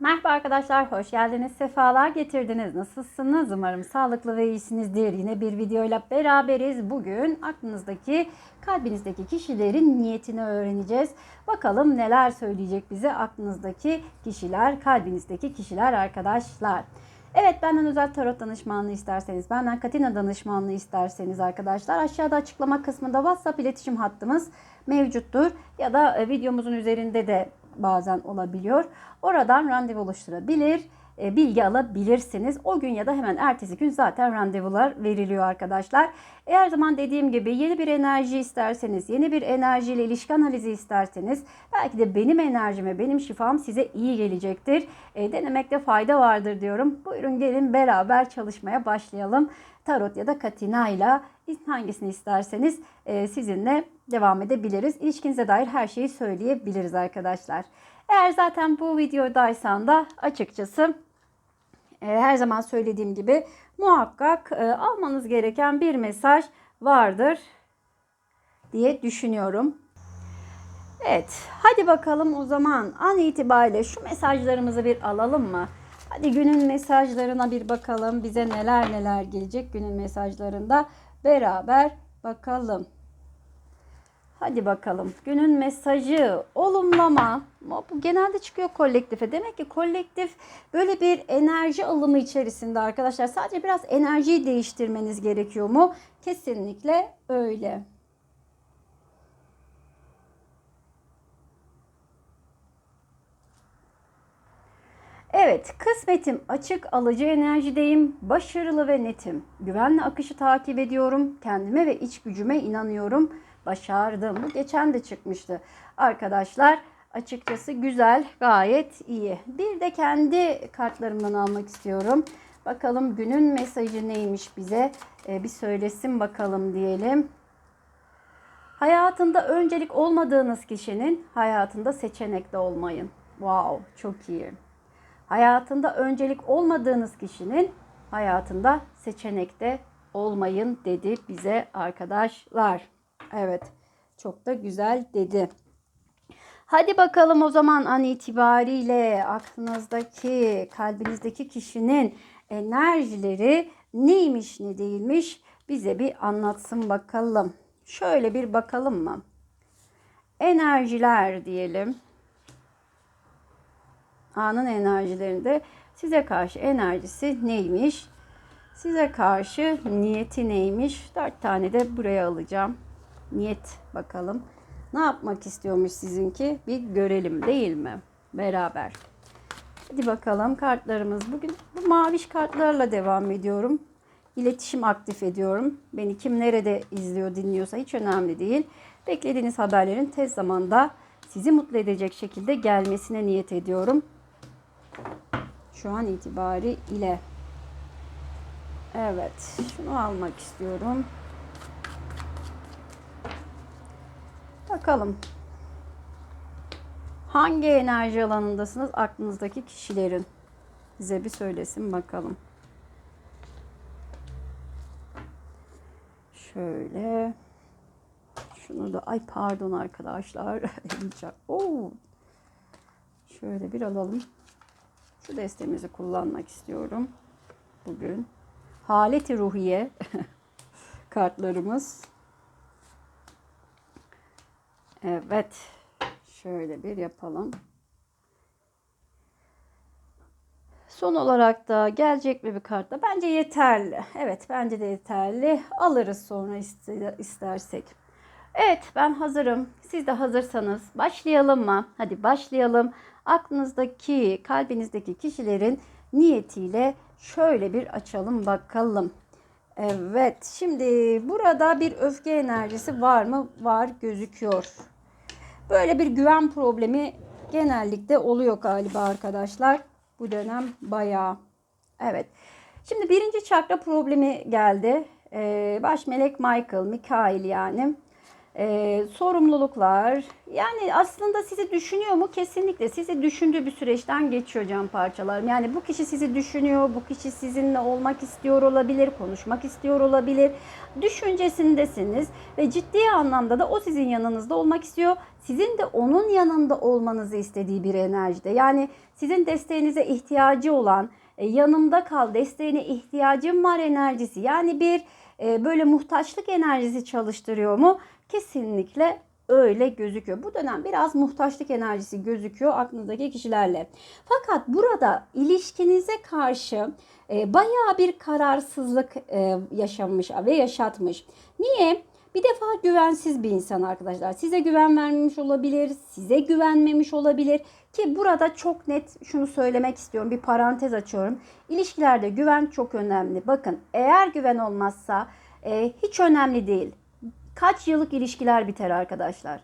Merhaba arkadaşlar, hoş geldiniz, sefalar getirdiniz. Nasılsınız? Umarım sağlıklı ve iyisinizdir. Yine bir videoyla beraberiz. Bugün aklınızdaki, kalbinizdeki kişilerin niyetini öğreneceğiz. Bakalım neler söyleyecek bize aklınızdaki kişiler, kalbinizdeki kişiler arkadaşlar. Evet benden özel tarot danışmanlığı isterseniz, benden Katina danışmanlığı isterseniz arkadaşlar aşağıda açıklama kısmında WhatsApp iletişim hattımız mevcuttur. Ya da e, videomuzun üzerinde de bazen olabiliyor. Oradan randevu oluşturabilir, e, bilgi alabilirsiniz. O gün ya da hemen ertesi gün zaten randevular veriliyor arkadaşlar. E, her zaman dediğim gibi yeni bir enerji isterseniz, yeni bir enerjiyle ilişki analizi isterseniz belki de benim enerjime, benim şifam size iyi gelecektir. E, denemekte fayda vardır diyorum. Buyurun gelin beraber çalışmaya başlayalım. Tarot ya da Katina ile hangisini isterseniz e, sizinle devam edebiliriz. İlişkinize dair her şeyi söyleyebiliriz arkadaşlar. Eğer zaten bu videodaysan da açıkçası e, her zaman söylediğim gibi muhakkak e, almanız gereken bir mesaj vardır diye düşünüyorum. Evet, hadi bakalım o zaman an itibariyle şu mesajlarımızı bir alalım mı? Hadi günün mesajlarına bir bakalım. Bize neler neler gelecek günün mesajlarında beraber bakalım. Hadi bakalım. Günün mesajı, olumlama. Bu genelde çıkıyor kolektife. Demek ki kolektif böyle bir enerji alımı içerisinde arkadaşlar. Sadece biraz enerjiyi değiştirmeniz gerekiyor mu? Kesinlikle öyle. Evet, kısmetim açık, alıcı enerjideyim, başarılı ve netim. Güvenle akışı takip ediyorum, kendime ve iç gücüme inanıyorum. Başardım. Bu geçen de çıkmıştı. Arkadaşlar açıkçası güzel, gayet iyi. Bir de kendi kartlarımdan almak istiyorum. Bakalım günün mesajı neymiş bize? Ee, bir söylesin bakalım diyelim. Hayatında öncelik olmadığınız kişinin hayatında seçenekli olmayın. Wow, çok iyi. Hayatında öncelik olmadığınız kişinin hayatında seçenekte olmayın dedi bize arkadaşlar. Evet, çok da güzel dedi. Hadi bakalım o zaman an itibariyle aklınızdaki, kalbinizdeki kişinin enerjileri neymiş ne değilmiş bize bir anlatsın bakalım. Şöyle bir bakalım mı? Enerjiler diyelim. Anın enerjilerinde size karşı enerjisi neymiş? Size karşı niyeti neymiş? Dört tane de buraya alacağım. Niyet bakalım. Ne yapmak istiyormuş sizinki? Bir görelim değil mi? Beraber. Hadi bakalım kartlarımız. Bugün bu maviş kartlarla devam ediyorum. İletişim aktif ediyorum. Beni kim nerede izliyor, dinliyorsa hiç önemli değil. Beklediğiniz haberlerin tez zamanda sizi mutlu edecek şekilde gelmesine niyet ediyorum. Şu an itibariyle. Evet, şunu almak istiyorum. Bakalım. Hangi enerji alanındasınız aklınızdaki kişilerin? Size bir söylesin bakalım. Şöyle. Şunu da ay pardon arkadaşlar. Oo. Şöyle bir alalım. Şu destemizi kullanmak istiyorum. Bugün. Haleti ruhiye kartlarımız. Evet. Şöyle bir yapalım. Son olarak da gelecek mi bir kartla? Bence yeterli. Evet bence de yeterli. Alırız sonra istersek. Evet ben hazırım. Siz de hazırsanız başlayalım mı? Hadi başlayalım. Aklınızdaki, kalbinizdeki kişilerin niyetiyle şöyle bir açalım bakalım. Evet şimdi burada bir öfke enerjisi var mı? Var gözüküyor. Böyle bir güven problemi genellikle oluyor galiba arkadaşlar. Bu dönem bayağı. Evet. Şimdi birinci çakra problemi geldi. Ee, baş melek Michael, Mikail yani. E, sorumluluklar. Yani aslında sizi düşünüyor mu? Kesinlikle sizi düşündüğü bir süreçten geçiyor can parçalarım. Yani bu kişi sizi düşünüyor, bu kişi sizinle olmak istiyor olabilir, konuşmak istiyor olabilir. Düşüncesindesiniz ve ciddi anlamda da o sizin yanınızda olmak istiyor. Sizin de onun yanında olmanızı istediği bir enerjide. Yani sizin desteğinize ihtiyacı olan, e, yanımda kal, desteğine ihtiyacım var enerjisi. Yani bir e, böyle muhtaçlık enerjisi çalıştırıyor mu? Kesinlikle öyle gözüküyor. Bu dönem biraz muhtaçlık enerjisi gözüküyor aklınızdaki kişilerle. Fakat burada ilişkinize karşı e, bayağı bir kararsızlık e, yaşanmış ve yaşatmış. Niye? Bir defa güvensiz bir insan arkadaşlar. Size güven vermemiş olabilir, size güvenmemiş olabilir ki burada çok net şunu söylemek istiyorum. Bir parantez açıyorum. İlişkilerde güven çok önemli. Bakın eğer güven olmazsa e, hiç önemli değil. Kaç yıllık ilişkiler biter arkadaşlar.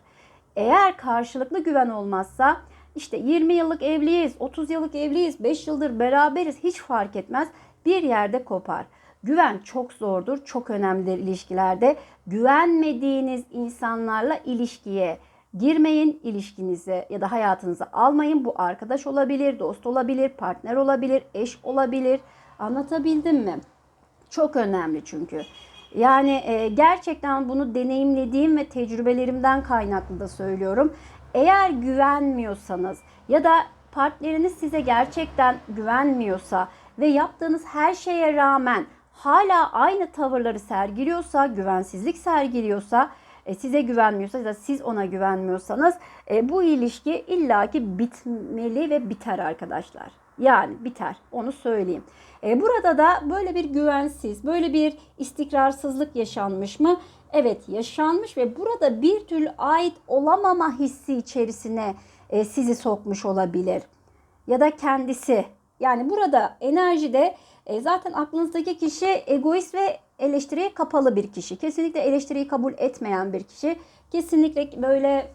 Eğer karşılıklı güven olmazsa işte 20 yıllık evliyiz, 30 yıllık evliyiz, 5 yıldır beraberiz hiç fark etmez. Bir yerde kopar. Güven çok zordur, çok önemlidir ilişkilerde. Güvenmediğiniz insanlarla ilişkiye girmeyin, ilişkinize ya da hayatınıza almayın. Bu arkadaş olabilir, dost olabilir, partner olabilir, eş olabilir. Anlatabildim mi? Çok önemli çünkü. Yani e, gerçekten bunu deneyimlediğim ve tecrübelerimden kaynaklı da söylüyorum. Eğer güvenmiyorsanız ya da partneriniz size gerçekten güvenmiyorsa ve yaptığınız her şeye rağmen hala aynı tavırları sergiliyorsa, güvensizlik sergiliyorsa, e, size güvenmiyorsa ya da siz ona güvenmiyorsanız e, bu ilişki illaki bitmeli ve biter arkadaşlar. Yani biter onu söyleyeyim. E, burada da böyle bir güvensiz, böyle bir istikrarsızlık yaşanmış mı? Evet yaşanmış ve burada bir türlü ait olamama hissi içerisine e, sizi sokmuş olabilir. Ya da kendisi. Yani burada enerjide e, zaten aklınızdaki kişi egoist ve eleştiriye kapalı bir kişi. Kesinlikle eleştiriyi kabul etmeyen bir kişi. Kesinlikle böyle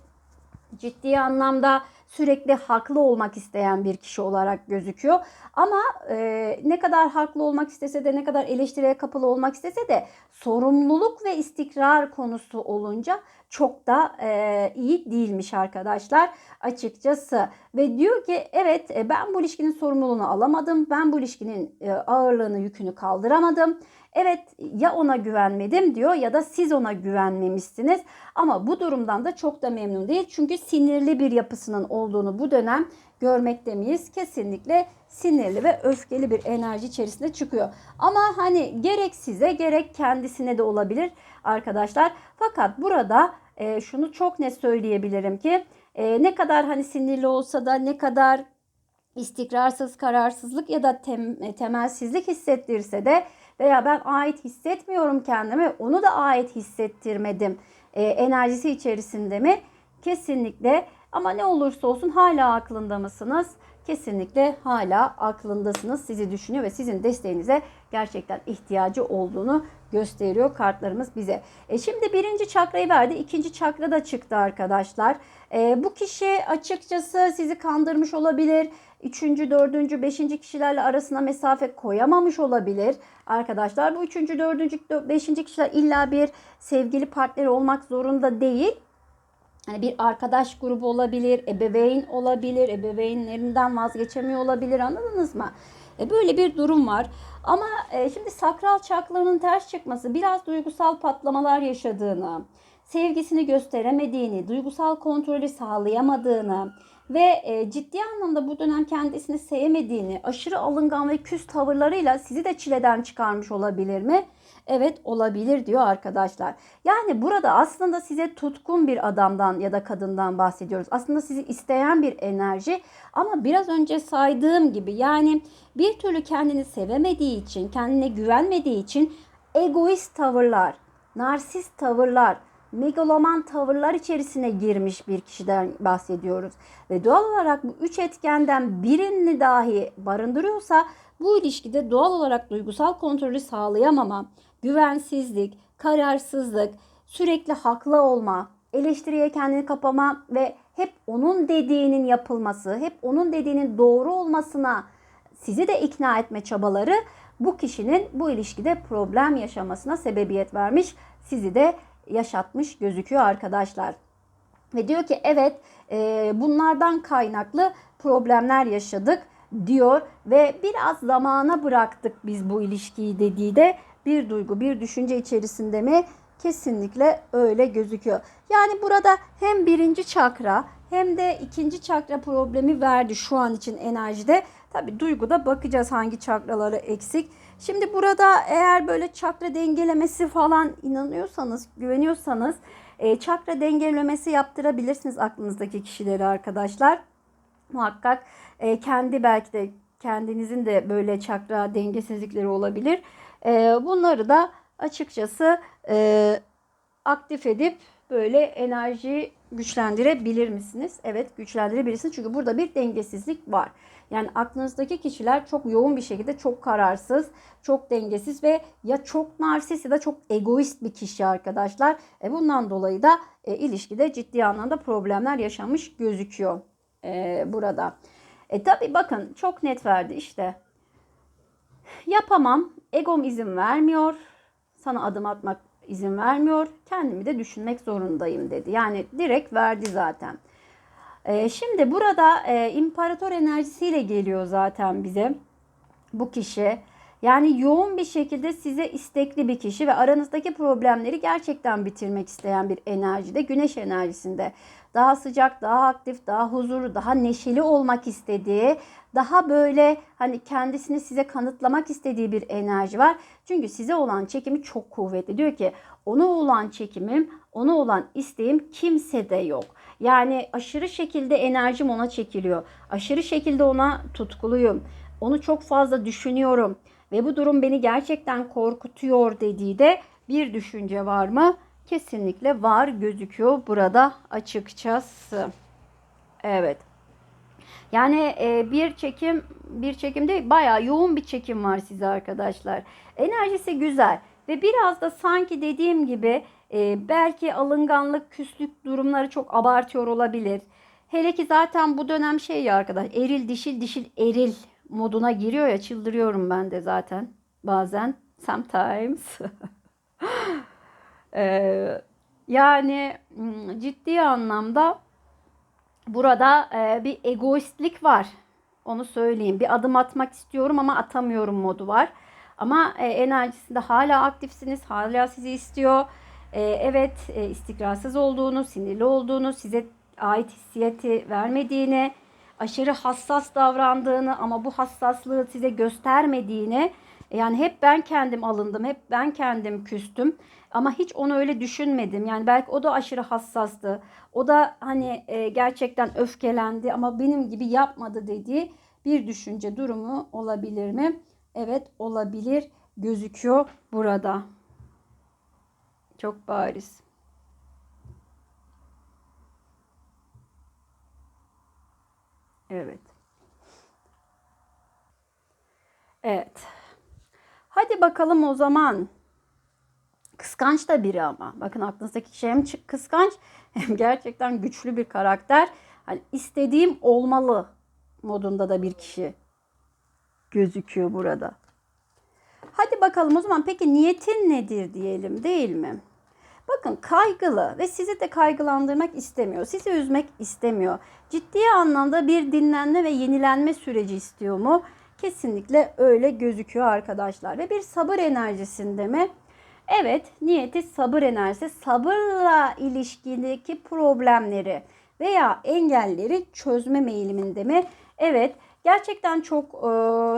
ciddi anlamda sürekli haklı olmak isteyen bir kişi olarak gözüküyor. Ama e, ne kadar haklı olmak istese de ne kadar eleştiriye kapalı olmak istese de sorumluluk ve istikrar konusu olunca çok da e, iyi değilmiş arkadaşlar açıkçası. Ve diyor ki evet e, ben bu ilişkinin sorumluluğunu alamadım. Ben bu ilişkinin e, ağırlığını yükünü kaldıramadım. Evet ya ona güvenmedim diyor ya da siz ona güvenmemişsiniz. Ama bu durumdan da çok da memnun değil. Çünkü sinirli bir yapısının olduğunu bu dönem görmekte miyiz? Kesinlikle sinirli ve öfkeli bir enerji içerisinde çıkıyor. Ama hani gerek size gerek kendisine de olabilir arkadaşlar. Fakat burada e, şunu çok net söyleyebilirim ki e, ne kadar hani sinirli olsa da ne kadar istikrarsız, kararsızlık ya da tem, temelsizlik hissettirse de veya ben ait hissetmiyorum kendime onu da ait hissettirmedim e, enerjisi içerisinde mi? Kesinlikle ama ne olursa olsun hala aklında mısınız? Kesinlikle hala aklındasınız. Sizi düşünüyor ve sizin desteğinize gerçekten ihtiyacı olduğunu gösteriyor kartlarımız bize. E şimdi birinci çakrayı verdi. ikinci çakra da çıktı arkadaşlar. E, bu kişi açıkçası sizi kandırmış olabilir. Üçüncü, dördüncü, beşinci kişilerle arasına mesafe koyamamış olabilir arkadaşlar. Bu üçüncü, dördüncü, beşinci kişiler illa bir sevgili partner olmak zorunda değil. Hani bir arkadaş grubu olabilir, ebeveyn olabilir, ebeveynlerinden vazgeçemiyor olabilir anladınız mı? E böyle bir durum var. Ama e, şimdi sakral çakranın ters çıkması biraz duygusal patlamalar yaşadığını, sevgisini gösteremediğini, duygusal kontrolü sağlayamadığını ve e, ciddi anlamda bu dönem kendisini sevmediğini, aşırı alıngan ve küs tavırlarıyla sizi de çileden çıkarmış olabilir mi? Evet olabilir diyor arkadaşlar. Yani burada aslında size tutkun bir adamdan ya da kadından bahsediyoruz. Aslında sizi isteyen bir enerji ama biraz önce saydığım gibi yani bir türlü kendini sevemediği için, kendine güvenmediği için egoist tavırlar, narsist tavırlar, megaloman tavırlar içerisine girmiş bir kişiden bahsediyoruz. Ve doğal olarak bu üç etkenden birini dahi barındırıyorsa bu ilişkide doğal olarak duygusal kontrolü sağlayamama, güvensizlik, kararsızlık, sürekli haklı olma, eleştiriye kendini kapama ve hep onun dediğinin yapılması, hep onun dediğinin doğru olmasına sizi de ikna etme çabaları bu kişinin bu ilişkide problem yaşamasına sebebiyet vermiş. Sizi de yaşatmış gözüküyor arkadaşlar. Ve diyor ki evet e, bunlardan kaynaklı problemler yaşadık diyor ve biraz zamana bıraktık biz bu ilişkiyi dediği de bir duygu bir düşünce içerisinde mi? Kesinlikle öyle gözüküyor. Yani burada hem birinci çakra hem de ikinci çakra problemi verdi şu an için enerjide. Tabi duyguda bakacağız hangi çakraları eksik. Şimdi burada eğer böyle çakra dengelemesi falan inanıyorsanız, güveniyorsanız e, çakra dengelemesi yaptırabilirsiniz aklınızdaki kişileri arkadaşlar. Muhakkak e, kendi belki de kendinizin de böyle çakra dengesizlikleri olabilir. E, bunları da açıkçası e, aktif edip böyle enerjiyi güçlendirebilir misiniz? Evet güçlendirebilirsiniz çünkü burada bir dengesizlik var. Yani aklınızdaki kişiler çok yoğun bir şekilde çok kararsız, çok dengesiz ve ya çok narsist ya da çok egoist bir kişi arkadaşlar. E bundan dolayı da e, ilişkide ciddi anlamda problemler yaşamış gözüküyor e, burada. E tabi bakın çok net verdi işte. Yapamam, egom izin vermiyor, sana adım atmak izin vermiyor, kendimi de düşünmek zorundayım dedi. Yani direkt verdi zaten. E, şimdi burada e, imparator enerjisiyle geliyor zaten bize bu kişi. Yani yoğun bir şekilde size istekli bir kişi ve aranızdaki problemleri gerçekten bitirmek isteyen bir enerjide, güneş enerjisinde. Daha sıcak, daha aktif, daha huzurlu, daha neşeli olmak istediği, daha böyle hani kendisini size kanıtlamak istediği bir enerji var. Çünkü size olan çekimi çok kuvvetli. Diyor ki ona olan çekimim, ona olan isteğim kimsede yok. Yani aşırı şekilde enerjim ona çekiliyor. Aşırı şekilde ona tutkuluyum. Onu çok fazla düşünüyorum ve bu durum beni gerçekten korkutuyor dediği de bir düşünce var mı? Kesinlikle var gözüküyor burada açıkçası. Evet. Yani e, bir çekim bir çekimde bayağı yoğun bir çekim var size arkadaşlar. Enerjisi güzel ve biraz da sanki dediğim gibi e, belki alınganlık, küslük durumları çok abartıyor olabilir. Hele ki zaten bu dönem şey ya arkadaş eril dişil dişil eril moduna giriyor ya çıldırıyorum ben de zaten bazen sometimes. ee, yani hmm, ciddi anlamda burada e, bir egoistlik var. Onu söyleyeyim. Bir adım atmak istiyorum ama atamıyorum modu var. Ama e, enerjisinde hala aktifsiniz. Hala sizi istiyor. E, evet e, istikrarsız olduğunu, sinirli olduğunu, size ait hissiyatı vermediğini, aşırı hassas davrandığını ama bu hassaslığı size göstermediğini yani hep ben kendim alındım, hep ben kendim küstüm ama hiç onu öyle düşünmedim. Yani belki o da aşırı hassastı. O da hani e, gerçekten öfkelendi ama benim gibi yapmadı dediği bir düşünce durumu olabilir mi? Evet olabilir gözüküyor burada. Çok bariz. Evet. Evet. Hadi bakalım o zaman. Kıskanç da biri ama. Bakın aklınızdaki şey hem kıskanç hem gerçekten güçlü bir karakter. Hani istediğim olmalı modunda da bir kişi gözüküyor burada. Hadi bakalım o zaman peki niyetin nedir diyelim değil mi? Bakın kaygılı ve sizi de kaygılandırmak istemiyor. Sizi üzmek istemiyor. Ciddi anlamda bir dinlenme ve yenilenme süreci istiyor mu? Kesinlikle öyle gözüküyor arkadaşlar. Ve bir sabır enerjisinde mi? Evet, niyeti sabır enerjisi. Sabırla ilişkideki problemleri veya engelleri çözme meyilliminde mi? Evet, gerçekten çok e,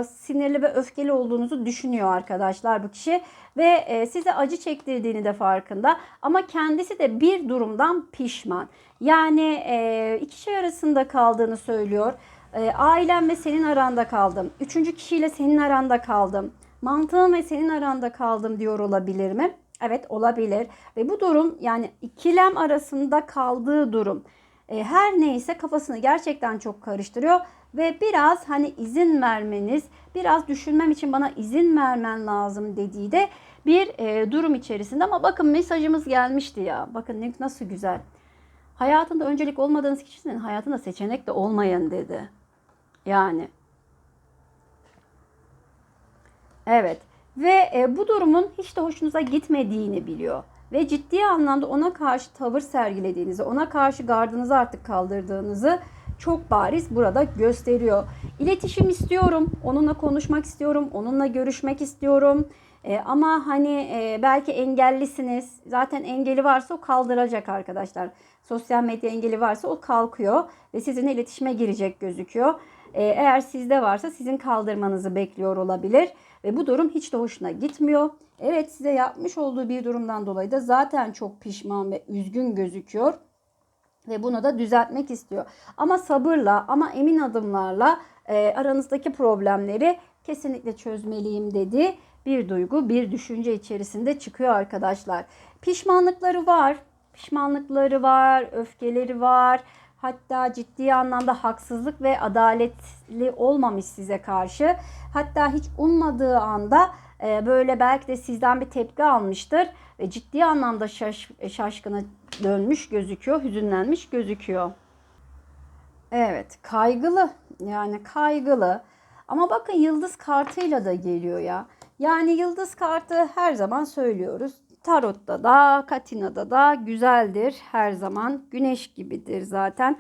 sinirli ve öfkeli olduğunuzu düşünüyor arkadaşlar bu kişi ve e, size acı çektirdiğini de farkında ama kendisi de bir durumdan pişman. Yani e, iki şey arasında kaldığını söylüyor. E, ailem ve senin aranda kaldım. Üçüncü kişiyle senin aranda kaldım. Mantığım ve senin aranda kaldım diyor olabilir mi? Evet olabilir. Ve bu durum yani ikilem arasında kaldığı durum. E, her neyse kafasını gerçekten çok karıştırıyor ve biraz hani izin vermeniz, biraz düşünmem için bana izin vermen lazım dediği de bir e, durum içerisinde. Ama bakın mesajımız gelmişti ya. Bakın nasıl güzel. Hayatında öncelik olmadığınız kişinin hayatında seçenek de olmayan dedi. Yani. Evet. Ve e, bu durumun hiç de hoşunuza gitmediğini biliyor. ve ciddi anlamda ona karşı tavır sergilediğinizi, ona karşı gardınızı artık kaldırdığınızı çok bariz burada gösteriyor. İletişim istiyorum, onunla konuşmak istiyorum, onunla görüşmek istiyorum. E, ama hani e, belki engellisiniz. Zaten engeli varsa o kaldıracak arkadaşlar. Sosyal medya engeli varsa o kalkıyor ve sizinle iletişime girecek gözüküyor. E, eğer sizde varsa sizin kaldırmanızı bekliyor olabilir ve bu durum hiç de hoşuna gitmiyor. Evet size yapmış olduğu bir durumdan dolayı da zaten çok pişman ve üzgün gözüküyor ve bunu da düzeltmek istiyor. Ama sabırla ama emin adımlarla e, aranızdaki problemleri kesinlikle çözmeliyim dedi. Bir duygu, bir düşünce içerisinde çıkıyor arkadaşlar. Pişmanlıkları var. Pişmanlıkları var, öfkeleri var. Hatta ciddi anlamda haksızlık ve adaletli olmamış size karşı. Hatta hiç ummadığı anda e, böyle belki de sizden bir tepki almıştır ve ciddi anlamda şaş, şaşkına dönmüş gözüküyor, hüzünlenmiş gözüküyor. Evet, kaygılı. Yani kaygılı. Ama bakın yıldız kartıyla da geliyor ya. Yani yıldız kartı her zaman söylüyoruz. Tarotta da, Katina'da da güzeldir her zaman. Güneş gibidir zaten.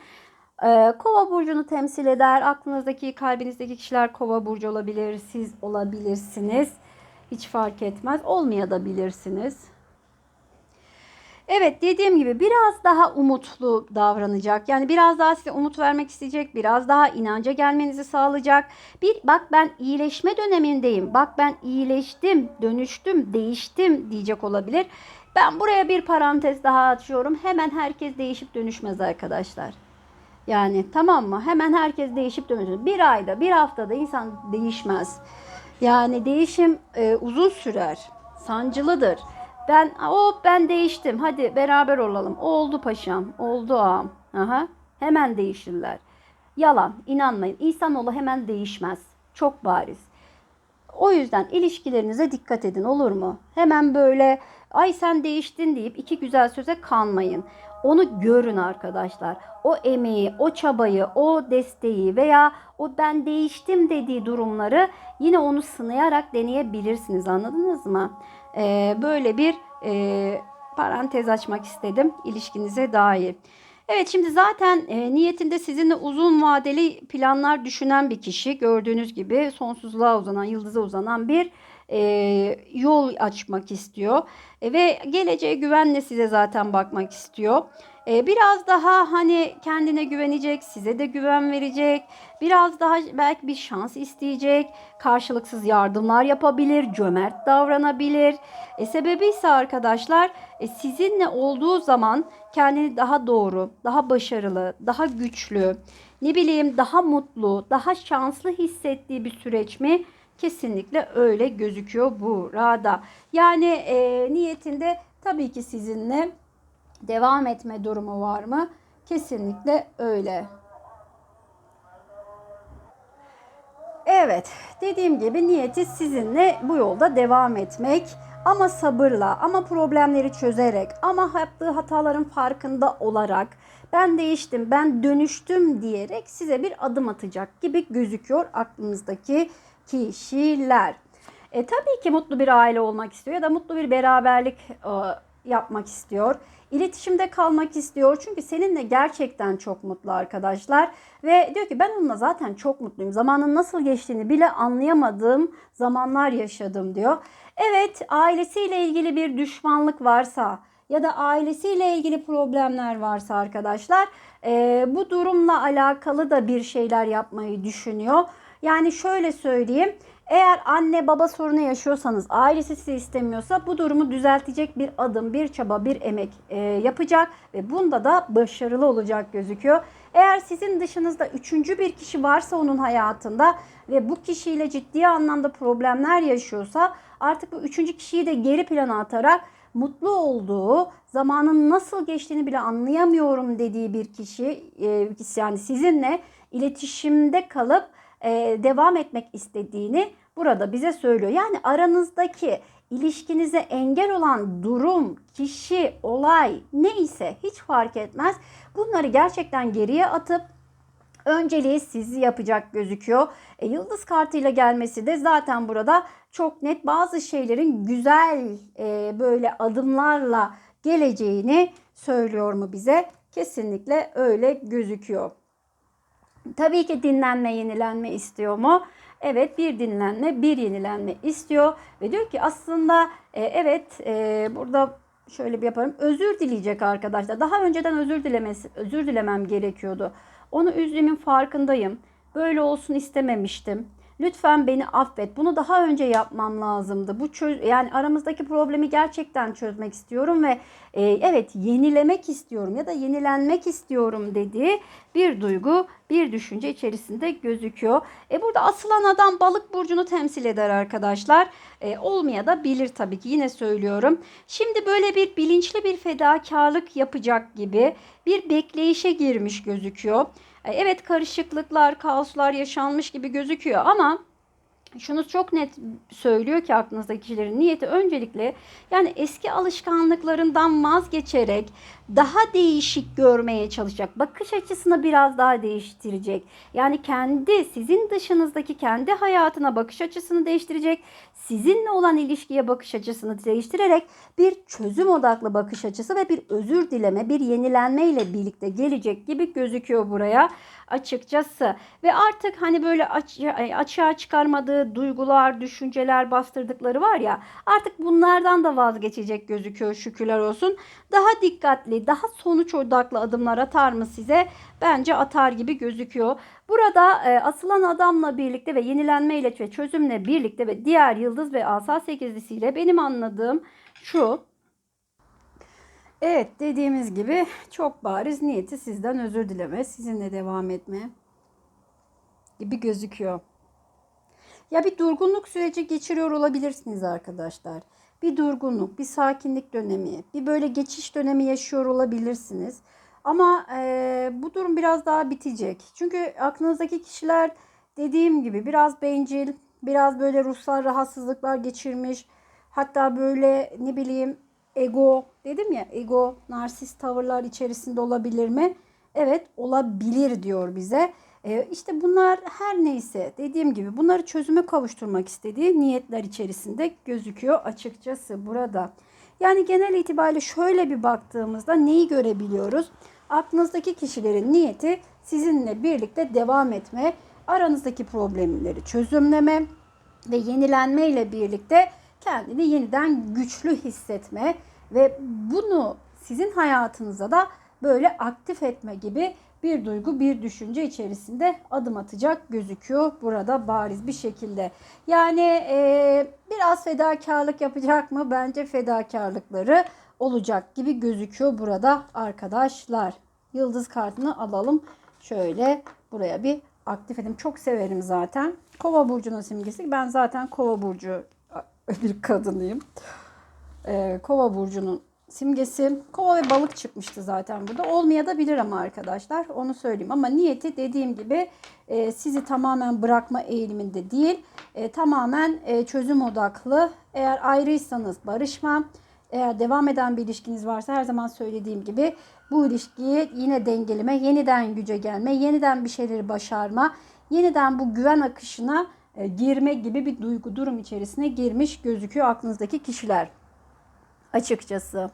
Ee, kova burcunu temsil eder. Aklınızdaki, kalbinizdeki kişiler kova burcu olabilir, siz olabilirsiniz. Hiç fark etmez. Olmayabilirsiniz. Evet dediğim gibi biraz daha umutlu davranacak. Yani biraz daha size umut vermek isteyecek. Biraz daha inanca gelmenizi sağlayacak. Bir bak ben iyileşme dönemindeyim. Bak ben iyileştim, dönüştüm, değiştim diyecek olabilir. Ben buraya bir parantez daha açıyorum. Hemen herkes değişip dönüşmez arkadaşlar. Yani tamam mı? Hemen herkes değişip dönüşmez. Bir ayda, bir haftada insan değişmez. Yani değişim e, uzun sürer. Sancılıdır. Ben o ben değiştim. Hadi beraber olalım. Oldu paşam. Oldu ağam. Aha. Hemen değişirler. Yalan. inanmayın. İnsanoğlu hemen değişmez. Çok bariz. O yüzden ilişkilerinize dikkat edin olur mu? Hemen böyle ay sen değiştin deyip iki güzel söze kanmayın. Onu görün arkadaşlar. O emeği, o çabayı, o desteği veya o ben değiştim dediği durumları yine onu sınayarak deneyebilirsiniz. Anladınız mı? Ee, böyle bir e, parantez açmak istedim ilişkinize dair. Evet şimdi zaten e, niyetinde sizinle uzun vadeli planlar düşünen bir kişi. Gördüğünüz gibi sonsuzluğa uzanan, yıldıza uzanan bir e, yol açmak istiyor. E, ve geleceğe güvenle size zaten bakmak istiyor. E, biraz daha hani kendine güvenecek, size de güven verecek. Biraz daha belki bir şans isteyecek. Karşılıksız yardımlar yapabilir, cömert davranabilir. E, sebebi ise arkadaşlar e, sizinle olduğu zaman kendini daha doğru, daha başarılı, daha güçlü, ne bileyim daha mutlu, daha şanslı hissettiği bir süreç mi? Kesinlikle öyle gözüküyor burada. Yani e, niyetinde tabii ki sizinle devam etme durumu var mı? Kesinlikle öyle. Evet, dediğim gibi niyeti sizinle bu yolda devam etmek ama sabırla, ama problemleri çözerek, ama yaptığı hataların farkında olarak ben değiştim, ben dönüştüm diyerek size bir adım atacak gibi gözüküyor aklınızdaki kişiler. E, tabii ki mutlu bir aile olmak istiyor ya da mutlu bir beraberlik e, yapmak istiyor. İletişimde kalmak istiyor. Çünkü seninle gerçekten çok mutlu arkadaşlar. Ve diyor ki ben onunla zaten çok mutluyum. Zamanın nasıl geçtiğini bile anlayamadığım zamanlar yaşadım diyor. Evet ailesiyle ilgili bir düşmanlık varsa ya da ailesiyle ilgili problemler varsa arkadaşlar e, bu durumla alakalı da bir şeyler yapmayı düşünüyor. Yani şöyle söyleyeyim. Eğer anne baba sorunu yaşıyorsanız, ailesi sizi istemiyorsa bu durumu düzeltecek bir adım, bir çaba, bir emek e, yapacak ve bunda da başarılı olacak gözüküyor. Eğer sizin dışınızda üçüncü bir kişi varsa onun hayatında ve bu kişiyle ciddi anlamda problemler yaşıyorsa artık bu üçüncü kişiyi de geri plana atarak mutlu olduğu, zamanın nasıl geçtiğini bile anlayamıyorum dediği bir kişi e, yani sizinle iletişimde kalıp e, devam etmek istediğini burada bize söylüyor. Yani aranızdaki ilişkinize engel olan durum, kişi, olay neyse hiç fark etmez. Bunları gerçekten geriye atıp önceliği sizi yapacak gözüküyor. E, yıldız kartıyla gelmesi de zaten burada çok net bazı şeylerin güzel e, böyle adımlarla geleceğini söylüyor mu bize? Kesinlikle öyle gözüküyor. Tabii ki dinlenme, yenilenme istiyor mu? Evet bir dinlenme, bir yenilenme istiyor ve diyor ki aslında e, evet e, burada şöyle bir yaparım. Özür dileyecek arkadaşlar. Daha önceden özür dilemesi, özür dilemem gerekiyordu. Onu üzdüğümün farkındayım. Böyle olsun istememiştim. Lütfen beni affet. Bunu daha önce yapmam lazımdı. Bu çöz yani aramızdaki problemi gerçekten çözmek istiyorum ve e, evet yenilemek istiyorum ya da yenilenmek istiyorum dediği bir duygu, bir düşünce içerisinde gözüküyor. E burada asılan adam balık burcunu temsil eder arkadaşlar. E, olmaya da bilir tabii ki yine söylüyorum. Şimdi böyle bir bilinçli bir fedakarlık yapacak gibi bir bekleyişe girmiş gözüküyor. E, Evet karışıklıklar, kaoslar yaşanmış gibi gözüküyor ama şunu çok net söylüyor ki aklınızdaki kişilerin niyeti öncelikle yani eski alışkanlıklarından vazgeçerek daha değişik görmeye çalışacak. Bakış açısını biraz daha değiştirecek. Yani kendi sizin dışınızdaki kendi hayatına bakış açısını değiştirecek. Sizinle olan ilişkiye bakış açısını değiştirerek bir çözüm odaklı bakış açısı ve bir özür dileme, bir yenilenme ile birlikte gelecek gibi gözüküyor buraya açıkçası. Ve artık hani böyle aç, açığa çıkarmadığı duygular, düşünceler bastırdıkları var ya artık bunlardan da vazgeçecek gözüküyor şükürler olsun. Daha dikkatli, daha sonuç odaklı adımlar atar mı size? Bence atar gibi gözüküyor. Burada e, asılan adamla birlikte ve yenilenmeyle ve çözümle birlikte ve diğer yıldız ve asa sekizlisiyle benim anladığım şu. Evet dediğimiz gibi çok bariz niyeti sizden özür dileme, sizinle devam etme gibi gözüküyor. Ya bir durgunluk süreci geçiriyor olabilirsiniz arkadaşlar. Bir durgunluk, bir sakinlik dönemi, bir böyle geçiş dönemi yaşıyor olabilirsiniz. Ama e, bu durum biraz daha bitecek. Çünkü aklınızdaki kişiler dediğim gibi biraz bencil, biraz böyle ruhsal rahatsızlıklar geçirmiş. Hatta böyle ne bileyim ego dedim ya ego, narsist tavırlar içerisinde olabilir mi? Evet olabilir diyor bize. Ee, işte bunlar her neyse dediğim gibi bunları çözüme kavuşturmak istediği niyetler içerisinde gözüküyor açıkçası burada. Yani genel itibariyle şöyle bir baktığımızda neyi görebiliyoruz? Aklınızdaki kişilerin niyeti sizinle birlikte devam etme, aranızdaki problemleri çözümleme ve yenilenme ile birlikte kendini yeniden güçlü hissetme ve bunu sizin hayatınıza da böyle aktif etme gibi bir duygu, bir düşünce içerisinde adım atacak gözüküyor burada bariz bir şekilde. Yani e, biraz fedakarlık yapacak mı? Bence fedakarlıkları olacak gibi gözüküyor burada arkadaşlar. Yıldız kartını alalım. Şöyle buraya bir aktif edelim. Çok severim zaten. Kova burcunun simgesi. Ben zaten Kova burcu bir kadınıyım. Ee, Kova burcunun simgesi. Kova ve balık çıkmıştı zaten burada. Olmaya da bilir ama arkadaşlar. Onu söyleyeyim. Ama niyeti dediğim gibi e, sizi tamamen bırakma eğiliminde değil. E, tamamen e, çözüm odaklı. Eğer ayrıysanız barışma. Eğer devam eden bir ilişkiniz varsa her zaman söylediğim gibi bu ilişkiyi yine dengeleme, yeniden güce gelme, yeniden bir şeyleri başarma, yeniden bu güven akışına e, girme gibi bir duygu durum içerisine girmiş gözüküyor aklınızdaki kişiler. Açıkçası.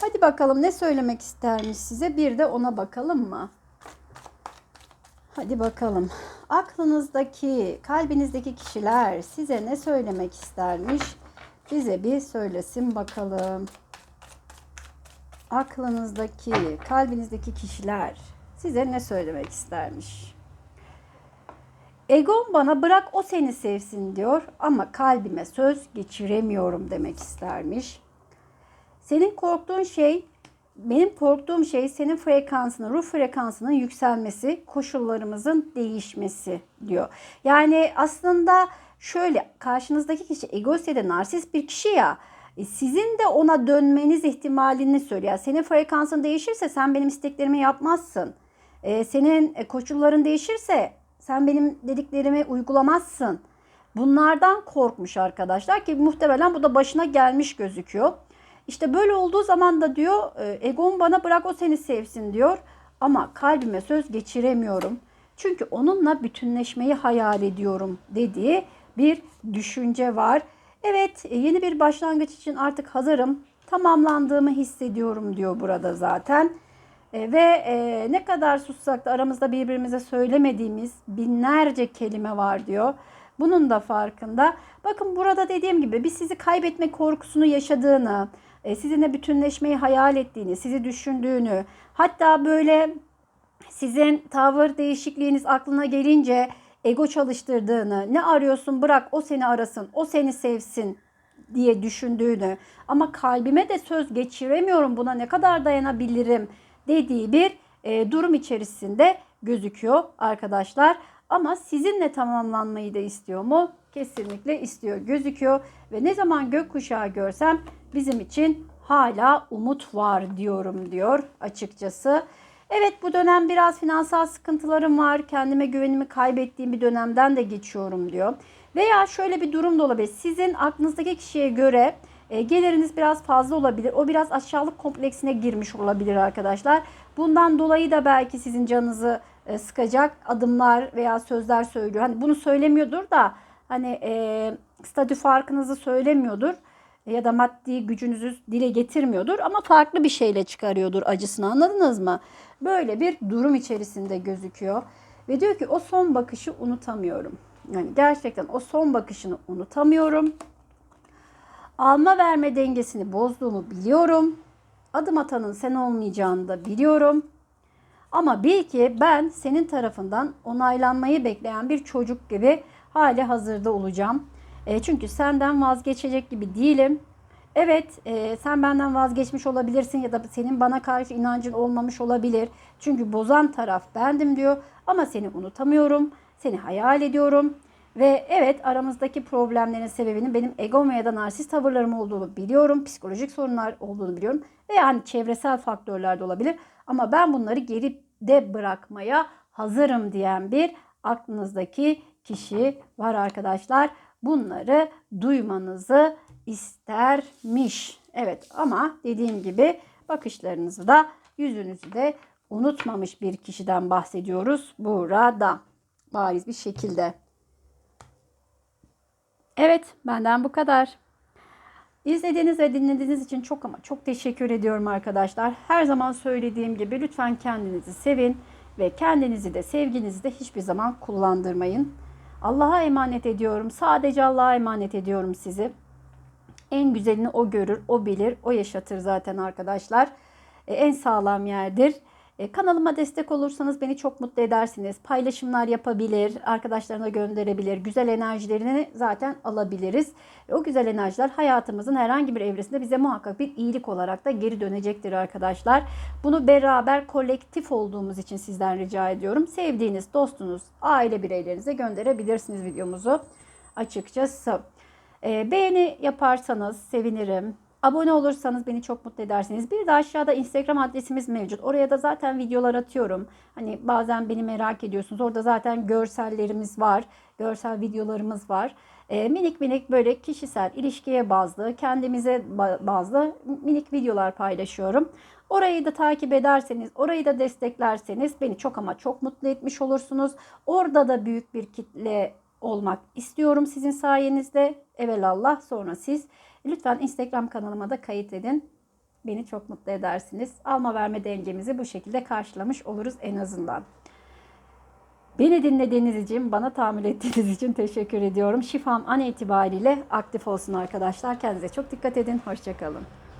Hadi bakalım ne söylemek istermiş size bir de ona bakalım mı? Hadi bakalım. Aklınızdaki, kalbinizdeki kişiler size ne söylemek istermiş? Bize bir söylesin bakalım. Aklınızdaki, kalbinizdeki kişiler size ne söylemek istermiş? Egon bana bırak o seni sevsin diyor ama kalbime söz geçiremiyorum demek istermiş. Senin korktuğun şey, benim korktuğum şey senin frekansının, ruh frekansının yükselmesi, koşullarımızın değişmesi diyor. Yani aslında şöyle karşınızdaki kişi egoist ya da narsist bir kişi ya e, sizin de ona dönmeniz ihtimalini söylüyor. Senin frekansın değişirse sen benim isteklerimi yapmazsın. Ee, senin e, koşulların değişirse sen benim dediklerimi uygulamazsın. Bunlardan korkmuş arkadaşlar ki muhtemelen bu da başına gelmiş gözüküyor. İşte böyle olduğu zaman da diyor e, egon bana bırak o seni sevsin diyor. Ama kalbime söz geçiremiyorum. Çünkü onunla bütünleşmeyi hayal ediyorum dediği bir düşünce var. Evet yeni bir başlangıç için artık hazırım. tamamlandığımı hissediyorum diyor burada zaten. E, ve e, ne kadar sussak da aramızda birbirimize söylemediğimiz binlerce kelime var diyor. Bunun da farkında. Bakın burada dediğim gibi biz sizi kaybetme korkusunu yaşadığını, e, sizinle bütünleşmeyi hayal ettiğini, sizi düşündüğünü, hatta böyle sizin tavır değişikliğiniz aklına gelince ego çalıştırdığını, ne arıyorsun bırak o seni arasın, o seni sevsin diye düşündüğünü ama kalbime de söz geçiremiyorum buna ne kadar dayanabilirim dediği bir e, durum içerisinde gözüküyor arkadaşlar. Ama sizinle tamamlanmayı da istiyor mu? Kesinlikle istiyor gözüküyor ve ne zaman gökkuşağı görsem bizim için hala umut var diyorum diyor açıkçası. Evet bu dönem biraz finansal sıkıntılarım var. Kendime güvenimi kaybettiğim bir dönemden de geçiyorum diyor. Veya şöyle bir durum da olabilir. Sizin aklınızdaki kişiye göre e, geliriniz biraz fazla olabilir. O biraz aşağılık kompleksine girmiş olabilir arkadaşlar. Bundan dolayı da belki sizin canınızı e, sıkacak adımlar veya sözler söylüyor. Hani bunu söylemiyordur da hani e, statü farkınızı söylemiyordur ya da maddi gücünüzü dile getirmiyordur ama farklı bir şeyle çıkarıyordur acısını anladınız mı? Böyle bir durum içerisinde gözüküyor ve diyor ki o son bakışı unutamıyorum. Yani gerçekten o son bakışını unutamıyorum. Alma verme dengesini bozduğumu biliyorum. Adım atanın sen olmayacağını da biliyorum. Ama bil ki ben senin tarafından onaylanmayı bekleyen bir çocuk gibi hali hazırda olacağım. E, çünkü senden vazgeçecek gibi değilim. Evet e, sen benden vazgeçmiş olabilirsin ya da senin bana karşı inancın olmamış olabilir. Çünkü bozan taraf bendim diyor. Ama seni unutamıyorum. Seni hayal ediyorum. Ve evet aramızdaki problemlerin sebebinin benim egom ya da narsist tavırlarım olduğunu biliyorum. Psikolojik sorunlar olduğunu biliyorum. Ve yani çevresel faktörler de olabilir. Ama ben bunları geride bırakmaya hazırım diyen bir aklınızdaki kişi var arkadaşlar. Bunları duymanızı istermiş. Evet ama dediğim gibi bakışlarınızı da yüzünüzü de unutmamış bir kişiden bahsediyoruz burada. Bariz bir şekilde. Evet benden bu kadar. İzlediğiniz ve dinlediğiniz için çok ama çok teşekkür ediyorum arkadaşlar. Her zaman söylediğim gibi lütfen kendinizi sevin ve kendinizi de sevginizi de hiçbir zaman kullandırmayın. Allah'a emanet ediyorum. Sadece Allah'a emanet ediyorum sizi. En güzelini o görür, o bilir, o yaşatır zaten arkadaşlar. E, en sağlam yerdir. E, kanalıma destek olursanız beni çok mutlu edersiniz. Paylaşımlar yapabilir, arkadaşlarına gönderebilir. Güzel enerjilerini zaten alabiliriz. E, o güzel enerjiler hayatımızın herhangi bir evresinde bize muhakkak bir iyilik olarak da geri dönecektir arkadaşlar. Bunu beraber kolektif olduğumuz için sizden rica ediyorum. Sevdiğiniz dostunuz, aile bireylerinize gönderebilirsiniz videomuzu açıkçası. E, beğeni yaparsanız sevinirim. Abone olursanız beni çok mutlu edersiniz. Bir de aşağıda Instagram adresimiz mevcut. Oraya da zaten videolar atıyorum. Hani bazen beni merak ediyorsunuz. Orada zaten görsellerimiz var. Görsel videolarımız var. E, minik minik böyle kişisel, ilişkiye bazlı, kendimize bazlı minik videolar paylaşıyorum. Orayı da takip ederseniz, orayı da desteklerseniz beni çok ama çok mutlu etmiş olursunuz. Orada da büyük bir kitle olmak istiyorum sizin sayenizde. Evelallah sonra siz. Lütfen Instagram kanalıma da kayıt edin. Beni çok mutlu edersiniz. Alma verme dengemizi bu şekilde karşılamış oluruz en azından. Beni dinlediğiniz için, bana tahammül ettiğiniz için teşekkür ediyorum. Şifam an itibariyle aktif olsun arkadaşlar. Kendinize çok dikkat edin. Hoşçakalın.